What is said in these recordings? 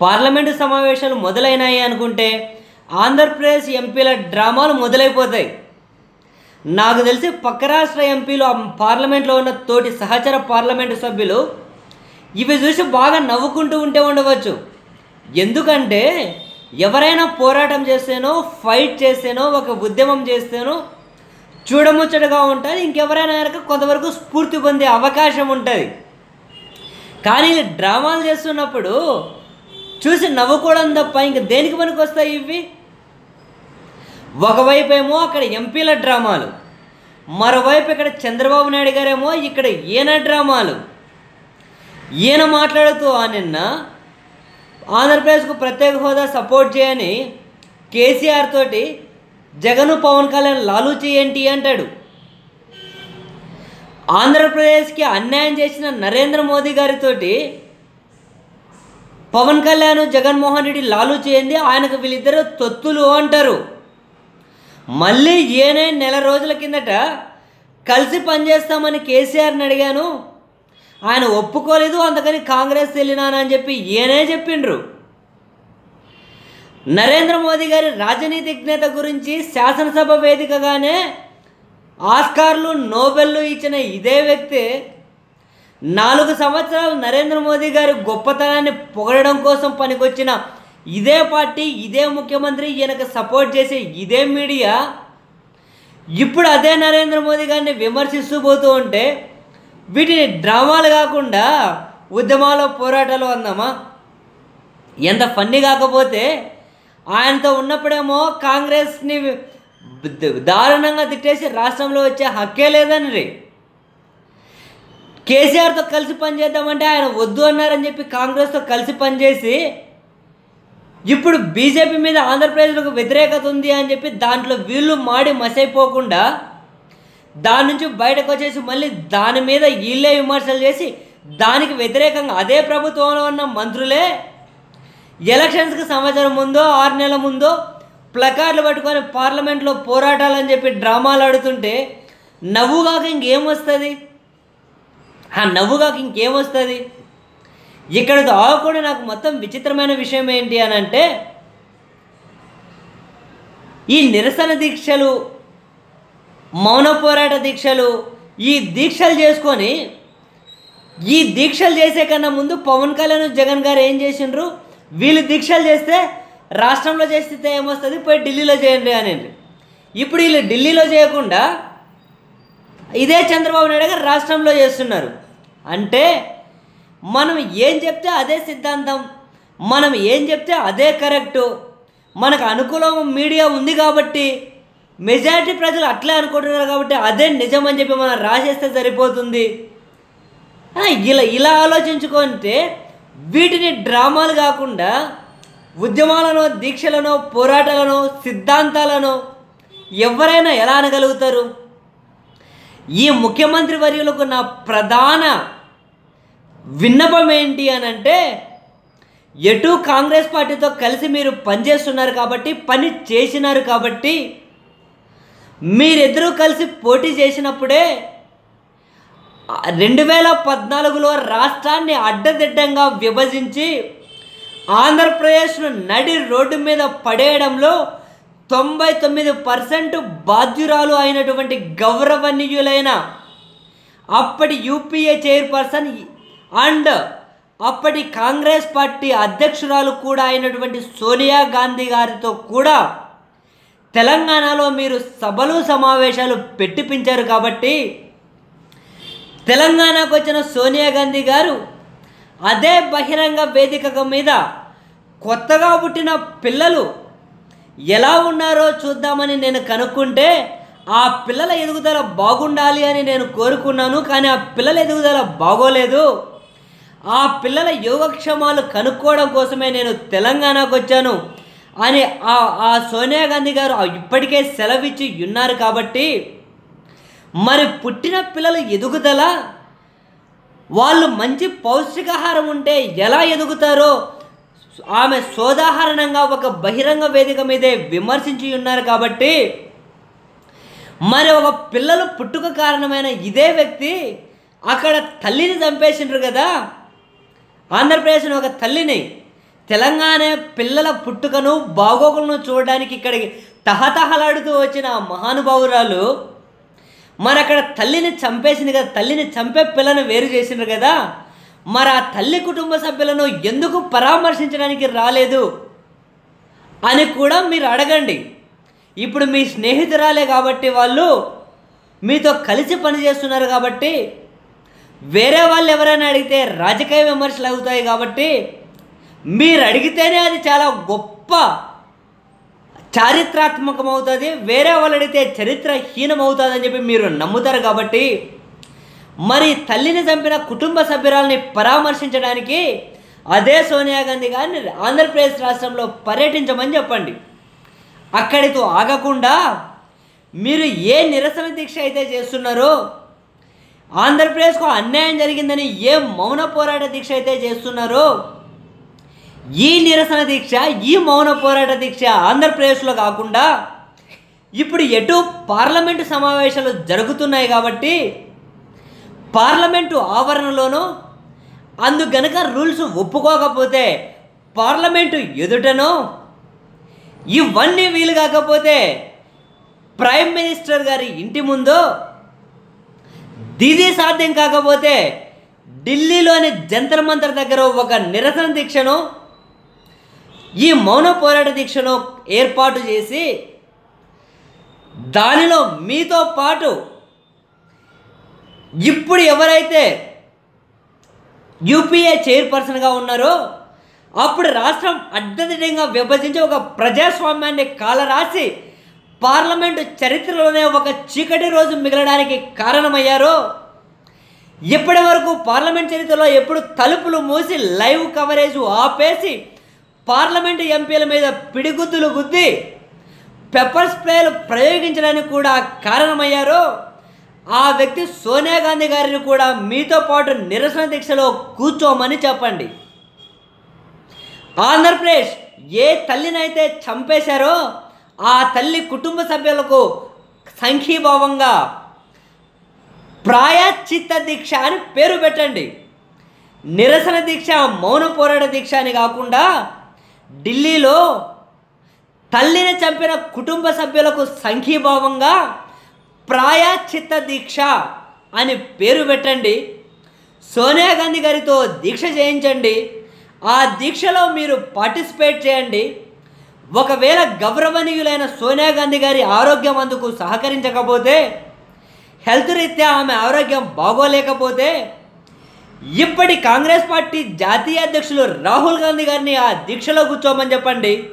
Parliament సమావేశాలు మొదలైనాయి అనుకుంటే ఆంధ్రప్రదేశ్ ఎంపీల డ్రామాలు మొదలైపోతాయి. నాకు తెలిసి పక్క రాష్ట్ర ఎంపీలు ఆ పార్లమెంట్లో ఉన్న తోటి సహచర పార్లమెంటు సభ్యులు ఇవి చూసి బాగా నవ్వుకుంటూ ఉంటే ఉండవచ్చు. ఎందుకంటే ఎవరైనా పోరాటం చేస్తేనో ఫైట్ చేస్తేనో ఒక ఉద్యమం చేస్తేనో చూడముచ్చటగా ఉంటుంది ఇంకెవరైనా కనుక కొంతవరకు స్ఫూర్తి పొందే అవకాశం ఉంటుంది. కానీ డ్రామాలు చేస్తున్నప్పుడు చూసి నవ్వుకోవడం తప్ప ఇంక దేనికి పనికి వస్తాయి ఇవి? ఒకవైపు ఏమో అక్కడ ఎంపీల డ్రామాలు మరోవైపు ఇక్కడ చంద్రబాబు నాయుడు గారేమో ఇక్కడ ఈయన డ్రామాలు. ఈయన మాట్లాడుతూ ఆ నిన్న ఆంధ్రప్రదేశ్కు ప్రత్యేక హోదా సపోర్ట్ చేయని కేసీఆర్ తోటి జగన్ పవన్ కళ్యాణ్ లాలూచి ఏంటి అంటాడు. ఆంధ్రప్రదేశ్కి అన్యాయం చేసిన నరేంద్ర మోదీ గారితోటి పవన్ కళ్యాణ్ జగన్మోహన్ రెడ్డి లాలూ చేయండి ఆయనకు వీళ్ళిద్దరు తొత్తులు అంటారు. మళ్ళీ ఏనే నెల రోజుల కిందట కలిసి పనిచేస్తామని కేసీఆర్ని అడిగాను. ఆయన ఒప్పుకోలేదు అందుకని కాంగ్రెస్ వెళ్ళినానని చెప్పి ఏనే చెప్పిండ్రు. నరేంద్ర మోదీ గారి రాజనీతిజ్ఞత గురించి శాసనసభ వేదికగానే ఆస్కార్లు నోబెల్లు ఇచ్చిన ఇదే వ్యక్తి నాలుగు సంవత్సరాలు నరేంద్ర మోదీ గారి గొప్పతనాన్ని పొగడడం కోసం పనికొచ్చిన ఇదే పార్టీ ఇదే ముఖ్యమంత్రి ఈయనకు సపోర్ట్ చేసే ఇదే మీడియా ఇప్పుడు అదే నరేంద్ర మోదీ గారిని విమర్శిస్తూ పోతూ ఉంటే వీటిని డ్రామాలు కాకుండా ఉద్యమాలు పోరాటాలు అందామా? ఎంత ఫన్నీ కాకపోతే ఆయనతో ఉన్నప్పుడేమో కాంగ్రెస్ని దారుణంగా తిట్టేసి రాష్ట్రంలో వచ్చే హక్కే లేదని కేసీఆర్తో కలిసి పనిచేద్దామంటే ఆయన వద్దు అన్నారని చెప్పి కాంగ్రెస్తో కలిసి పనిచేసి ఇప్పుడు బీజేపీ మీద ఆంధ్రప్రదేశ్లకు వ్యతిరేకత ఉంది అని చెప్పి దాంట్లో వీళ్ళు మాడి మసైపోకుండా దాని నుంచి బయటకు వచ్చేసి మళ్ళీ దాని మీద వీళ్ళే విమర్శలు చేసి దానికి వ్యతిరేకంగా అదే ప్రభుత్వంలో ఉన్న మంత్రులే ఎలక్షన్స్కి సంవత్సరం ముందో ఆరు నెలల ముందో ప్లకార్డులు పట్టుకొని పార్లమెంట్లో పోరాటాలని చెప్పి డ్రామాలు ఆడుతుంటే నవ్వుగాక ఇంకేం వస్తుంది? ఆ నవ్వుగాక ఇంకేమొస్తుంది ఇక్కడ ఇక్కడితో ఆగకుండా నాకు మొత్తం విచిత్రమైన విషయం ఏంటి అని అంటే ఈ నిరసన దీక్షలు మౌన పోరాట దీక్షలు ఈ దీక్షలు చేసుకొని ఈ దీక్షలు చేసే కన్నా ముందు పవన్ కళ్యాణ్ జగన్ గారు ఏం చేసిండ్రు? వీళ్ళు దీక్షలు చేస్తే రాష్ట్రంలో చేస్తే ఏమొస్తుంది? పోయి ఢిల్లీలో చేయండి అని ఇప్పుడు వీళ్ళు ఢిల్లీలో చేయకుండా ఇదే చంద్రబాబు నాయుడు గారు రాష్ట్రంలో చేస్తున్నారు. అంటే మనం ఏం చెప్తే అదే సిద్ధాంతం మనం ఏం చెప్తే అదే కరెక్టు మనకు అనుకూలం మీడియా ఉంది కాబట్టి మెజారిటీ ప్రజలు అట్లే అనుకుంటున్నారు కాబట్టి అదే నిజం అని చెప్పి మనం రాసేస్తే సరిపోతుంది. ఇలా ఇలా ఆలోచించుకుంటే వీటిని డ్రామాలు కాకుండా ఉద్యమాలను దీక్షలను పోరాటాలను సిద్ధాంతాలను ఎవరైనా ఎలా అనగలుగుతారు? ఈ ముఖ్యమంత్రి వర్యులకు నా ప్రధాన విన్నపం ఏంటి అని అంటే ఎటు కాంగ్రెస్ పార్టీతో కలిసి మీరు పనిచేస్తున్నారు కాబట్టి పని చేసినారు కాబట్టి మీరిద్దరూ కలిసి పోటీ చేసినప్పుడే రెండు వేల పద్నాలుగులో రాష్ట్రాన్ని అడ్డదిడ్డంగా విభజించి ఆంధ్రప్రదేశ్ను నడి రోడ్డు మీద పడేయడంలో తొంభై తొమ్మిది పర్సెంట్ బాధ్యురాలు అయినటువంటి గౌరవనీయులైన అప్పటి యూపీఏ చైర్పర్సన్ అండ్ అప్పటి కాంగ్రెస్ పార్టీ అధ్యక్షురాలు కూడా అయినటువంటి సోనియా గాంధీ గారితో కూడా తెలంగాణలో మీరు సభలు సమావేశాలు పెట్టిపించారు కాబట్టి తెలంగాణకు వచ్చిన సోనియా గాంధీ గారు అదే బహిరంగ వేదిక మీద కొత్తగా పుట్టిన పిల్లలు ఎలా ఉన్నారో చూద్దామని నేను కనుక్కుంటే ఆ పిల్లల ఎదుగుదల బాగుండాలి అని నేను కోరుకున్నాను కానీ ఆ పిల్లల ఎదుగుదల బాగోలేదు. ఆ పిల్లల యోగక్షేమాలు కనుక్కోవడం కోసమే నేను తెలంగాణకు వచ్చాను అని ఆ సోనియా గాంధీ గారు ఇప్పటికే సెలవిచ్చి ఉన్నారు కాబట్టి మరి పుట్టిన పిల్లల ఎదుగుదల వాళ్ళు మంచి పౌష్టికాహారం ఉంటే ఎలా ఎదుగుతారో ఆమె సోదాహరణంగా ఒక బహిరంగ వేదిక మీదే విమర్శించి ఉన్నారు కాబట్టి మరి ఒక పిల్లలు పుట్టుక కారణమైన ఇదే వ్యక్తి అక్కడ తల్లిని చంపేసిండ్రు కదా? ఆంధ్రప్రదేశ్ని ఒక తల్లిని తెలంగాణ పిల్లల పుట్టుకను బాగోగులను చూడడానికి ఇక్కడికి తహతహలాడుతూ వచ్చిన మహానుభావురాలు మరి అక్కడ తల్లిని చంపేసింది కదా? తల్లిని చంపే పిల్లని వేరు చేసిండ్రు కదా? మరి ఆ తల్లి కుటుంబ సభ్యులను ఎందుకు పరామర్శించడానికి రాలేదు? అని కూడా మీరు అడగండి. ఇప్పుడు మీ స్నేహితురాలే కాబట్టి వాళ్ళు మీతో కలిసి పనిచేస్తున్నారు కాబట్టి వేరే వాళ్ళు ఎవరైనా అడిగితే రాజకీయ విమర్శలు అవుతాయి కాబట్టి మీరు అడిగితేనే అది చాలా గొప్ప చారిత్రాత్మకం అవుతుంది వేరే వాళ్ళు అడిగితే చరిత్రహీనం అవుతుందని చెప్పి మీరు నమ్ముతారు కాబట్టి మరి తల్లిని చంపిన కుటుంబ సభ్యురాల్ని పరామర్శించడానికి అదే సోనియా గాంధీ గారిని ఆంధ్రప్రదేశ్ రాష్ట్రంలో పర్యటించమని చెప్పండి. అక్కడితో ఆగకుండా మీరు ఏ నిరసన దీక్ష అయితే చేస్తున్నారో ఆంధ్రప్రదేశ్కు అన్యాయం జరిగిందని ఏ మౌన పోరాట దీక్ష అయితే చేస్తున్నారో ఈ నిరసన దీక్ష ఈ మౌన పోరాట దీక్ష ఆంధ్రప్రదేశ్లో కాకుండా ఇప్పుడు ఎటు పార్లమెంటు సమావేశాలు జరుగుతున్నాయి కాబట్టి పార్లమెంటు ఆవరణలోనూ అందు గనక రూల్స్ ఒప్పుకోకపోతే పార్లమెంటు ఎదుటనో ఇవన్నీ వీలు కాకపోతే ప్రైమ్ మినిస్టర్ గారి ఇంటి ముందు దిది సాధ్యం కాకపోతే ఢిల్లీలోని జంతర్ మంతర్ దగ్గర ఒక నిరసన దీక్షను ఈ మౌన పోరాట దీక్షను ఏర్పాటు చేసి దానిలో మీతో పాటు ఇప్పుడు ఎవరైతే యూపీఏ చైర్పర్సన్గా ఉన్నారో అప్పుడు రాష్ట్రం అడ్డదిడ్డంగా విభజించి ఒక ప్రజాస్వామ్యాన్ని కాలరాసి పార్లమెంటు చరిత్రలోనే ఒక చీకటి రోజు మిగలడానికి కారణమయ్యారో ఇప్పటి వరకు పార్లమెంట్ చరిత్రలో ఎప్పుడు తలుపులు మూసి లైవ్ కవరేజ్ ఆపేసి పార్లమెంటు ఎంపీల మీద పిడిగుద్దులు గుద్ది పెప్పర్ స్ప్రేలు ప్రయోగించడానికి కూడా కారణమయ్యారో ఆ వ్యక్తి సోనియా గాంధీ గారిని కూడా మీతో పాటు నిరసన దీక్షలో కూర్చోమని చెప్పండి. ఆంధ్రప్రదేశ్ ఏ తల్లినైతే చంపేశారో ఆ తల్లి కుటుంబ సభ్యులకు సంఘీభావంగా ప్రాయశ్చిత్త దీక్ష అని పేరు పెట్టండి. నిరసన దీక్ష మౌన పోరాట దీక్ష అని కాకుండా ఢిల్లీలో తల్లిని చంపిన కుటుంబ సభ్యులకు సంఘీభావంగా ప్రాయశ్చిత్త దీక్ష అని పేరు పెట్టండి. సోనియా గాంధీ గారితో దీక్ష చేయించండి. ఆ దీక్షలో మీరు పార్టిసిపేట్ చేయండి. ఒకవేళ గౌరవనీయులైన సోనియా గాంధీ గారి ఆరోగ్యం అందుకు సహకరించకపోతే హెల్త్ రీత్యా ఆమె ఆరోగ్యం బాగోలేకపోతే ఇప్పటి కాంగ్రెస్ పార్టీ జాతీయ అధ్యక్షులు రాహుల్ గాంధీ గారిని ఆ దీక్షలో కూర్చోమని చెప్పండి.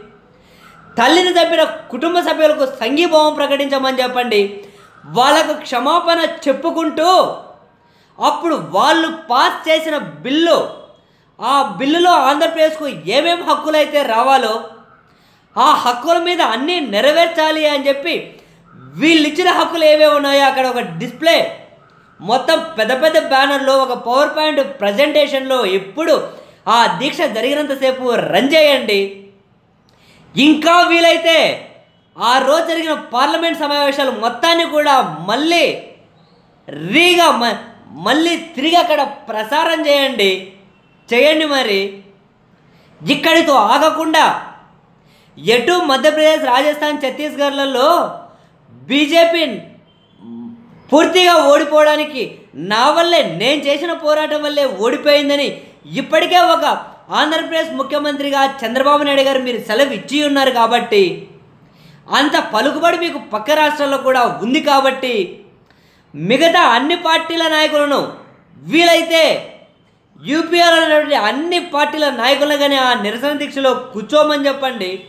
తల్లిని తప్పిన కుటుంబ సభ్యులకు సంఘీభావం ప్రకటించమని చెప్పండి. వాళ్ళకు క్షమాపణ చెప్పుకుంటూ అప్పుడు వాళ్ళు పాస్ చేసిన బిల్లు ఆ బిల్లులో ఆంధ్రప్రదేశ్కు ఏమేం హక్కులైతే రావాలో ఆ హక్కుల మీద అన్నీ నెరవేర్చాలి అని చెప్పి వీళ్ళు ఇచ్చిన హక్కులు ఏవే ఉన్నాయో అక్కడ ఒక డిస్ప్లే. మొత్తం పెద్ద పెద్ద బ్యానర్లో ఒక పవర్ పాయింట్ ప్రజెంటేషన్లో ఎప్పుడు ఆ దీక్ష జరిగినంతసేపు రన్ చేయండి. ఇంకా వీలైతే ఆ రోజు జరిగిన పార్లమెంట్ సమావేశాలు మొత్తాన్ని కూడా మళ్ళీ రీగా మ- మళ్ళీ తిరిగి అక్కడ ప్రసారం చేయండి. చేయండి మరి. ఇక్కడితో ఆగకుండా ఎటు మధ్యప్రదేశ్ రాజస్థాన్ ఛత్తీస్గఢ్లలో బీజేపీ పూర్తిగా ఓడిపోవడానికి నా వల్లే నేను చేసిన పోరాటం వల్లే ఓడిపోయిందని ఇప్పటికే ఒక ఆంధ్రప్రదేశ్ ముఖ్యమంత్రిగా చంద్రబాబు నాయుడు గారు మీరు సెలవు ఇచ్చి ఉన్నారు కాబట్టి అంత పలుకుబడి మీకు పక్క రాష్ట్రాల్లో కూడా ఉంది కాబట్టి మిగతా అన్ని పార్టీల నాయకులను వీలైతే యూపీఆర్ అనేటువంటి అన్ని పార్టీల నాయకులను కానీ ఆ నిరసన దీక్షలో కూర్చోమని చెప్పండి.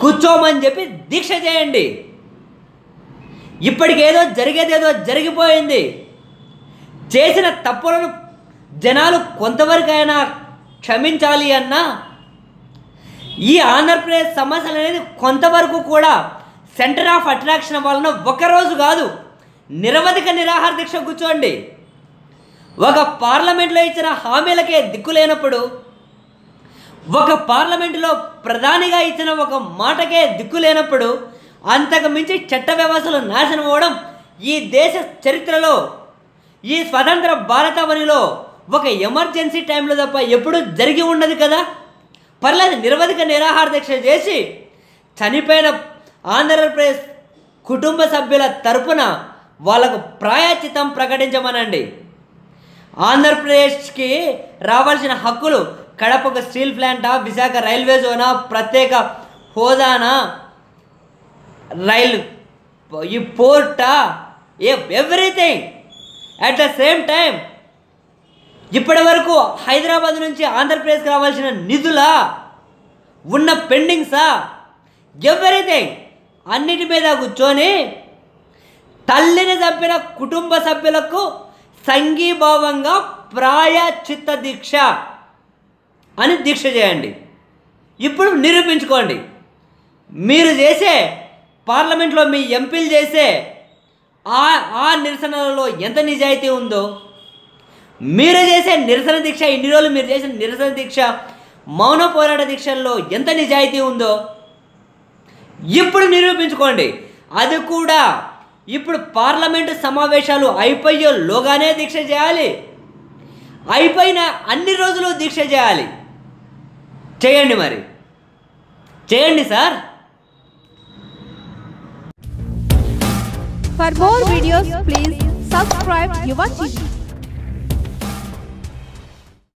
కూర్చోమని చెప్పి దీక్ష చేయండి. ఇప్పటికేదో జరిగేదేదో జరిగిపోయింది. చేసిన తప్పులను జనాలు కొంతవరకైనా క్షమించాలి అన్నా ఈ ఆంధ్రప్రదేశ్ సమస్యలు అనేది కొంతవరకు కూడా సెంటర్ ఆఫ్ అట్రాక్షన్ వలన ఒకరోజు కాదు నిరవధిక నిరాహార దీక్ష కూర్చోండి. ఒక పార్లమెంట్లో ఇచ్చిన హామీలకే దిక్కు లేనప్పుడు ఒక పార్లమెంటులో ప్రధానిగా ఇచ్చిన ఒక మాటకే దిక్కు లేనప్పుడు అంతకు మించి చట్ట వ్యవస్థలు నాశనం అవ్వడం ఈ దేశ చరిత్రలో ఈ స్వతంత్ర భారతవనిలో ఒక ఎమర్జెన్సీ టైంలో తప్ప ఎప్పుడూ జరిగి ఉండదు కదా? పర్లేదు నిరవధిక నిరాహార దీక్ష చేసి చనిపోయిన ఆంధ్రప్రదేశ్ కుటుంబ సభ్యుల తరపున వాళ్ళకు ప్రాయచితం ప్రకటించమనండి. ఆంధ్రప్రదేశ్కి రావాల్సిన హక్కులు కడపకు స్టీల్ ప్లాంటా విశాఖ రైల్వే జోనా ప్రత్యేక హోదానా రైలు ఈ పోర్టా ఏ everything. At the same time ఇప్పటి వరకు హైదరాబాద్ నుంచి ఆంధ్రప్రదేశ్కి రావాల్సిన నిధులా ఉన్న పెండింగ్సా ఎవ్రీథింగ్ అన్నిటి మీద కూర్చొని తల్లిని చంపిన కుటుంబ సభ్యులకు సంఘీభావంగా ప్రాయచిత్త దీక్ష అని దీక్ష చేయండి. ఇప్పుడు నిరూపించుకోండి. మీరు చేసే పార్లమెంట్లో మీ ఎంపీలు చేసే ఆ ఆ నిరసనలలో ఎంత నిజాయితీ ఉందో? మీరు చేసే నిరసన దీక్ష ఇన్ని రోజులు మీరు చేసిన నిరసన దీక్ష మౌన పోరాట దీక్షల్లో ఎంత నిజాయితీ ఉందో ఇప్పుడు నిరూపించుకోండి. అది కూడా ఇప్పుడు పార్లమెంటు సమావేశాలు అయిపోయేలోగానే దీక్ష చేయాలి. అయిపోయిన అన్ని రోజులు దీక్ష చేయాలి. చేయండి మరి. చేయండి sir. For more videos please subscribe your TV.